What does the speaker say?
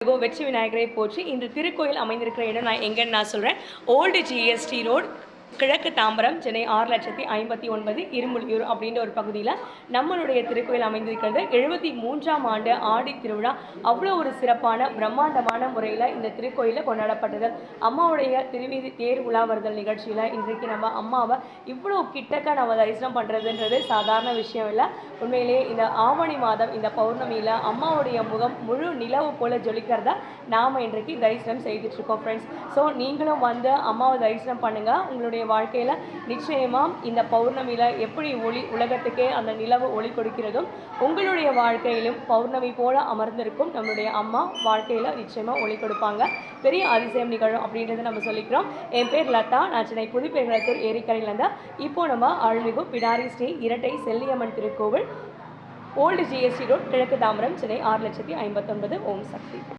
கோ வெற்றி விநாயகரை போற்றி இந்த திருக்கோயில் அமைந்திருக்கிற இடம் நான் எங்கன்னு நான் சொல்கிறேன் ஓல்டு ஜிஎஸ்டி ரோட் கிழக்கு தாம்பரம் சென்னை ஆறு லட்சத்தி ஐம்பத்தி ஒன்பது இருமுலியூர் அப்படின்ற ஒரு பகுதியில் நம்மளுடைய திருக்கோயில் அமைந்திருக்கிறது. எழுபத்தி மூன்றாம் ஆண்டு ஆடி திருவிழா. அவ்வளோ ஒரு சிறப்பான பிரம்மாண்டமான முறையில் இந்த திருக்கோயிலில் கொண்டாடப்பட்டது. அம்மாவுடைய திருவீதி தேர் உலாவறுதல் நிகழ்ச்சியில் இன்றைக்கு நம்ம அம்மாவை இவ்வளோ கிட்டக்க நம்ம தரிசனம் பண்ணுறதுன்றது சாதாரண விஷயம் இல்லை. உண்மையிலேயே இந்த ஆவணி மாதம் இந்த பௌர்ணமியில் அம்மாவுடைய முகம் முழு நிலவு போல ஜொலிக்கிறத நாம் இன்றைக்கு தரிசனம் செய்துட்டு இருக்கோம் ஃப்ரெண்ட்ஸ் ஸோ நீங்களும் வந்து அம்மாவை தரிசனம் பண்ணுங்கள் உங்களுடைய வாழ்க்கையில் நிச்சயமாக இந்த பௌர்ணமியில் எப்படி ஒளி உலகத்துக்கே அந்த நிலவு ஒளி கொடுக்கிறதும் உங்களுடைய வாழ்க்கையிலும் பௌர்ணமி போல அமர்ந்திருக்கும் நம்மளுடைய அம்மா வாழ்க்கையில் நிச்சயமாக ஒளி கொடுப்பாங்க. பெரிய அதிசயம் நிகழும் அப்படின்றத நம்ம சொல்லிக்கிறோம். என் பேர் லதா. நான் சென்னை புதுப்பெருங்குளத்தூர் ஏரிக்கரையிலேருந்து இப்போ நம்ம அருள்மிகு பிடாரி ஸ்ரீ இரட்டை செல்லியம்மன் திருக்கோவில் ஓல்டு ஜிஎஸ்டி ரோட் கிழக்கு தாம்பரம் சென்னை ஆறு லட்சத்தி ஐம்பத்தொன்பது ஓம் சக்தி.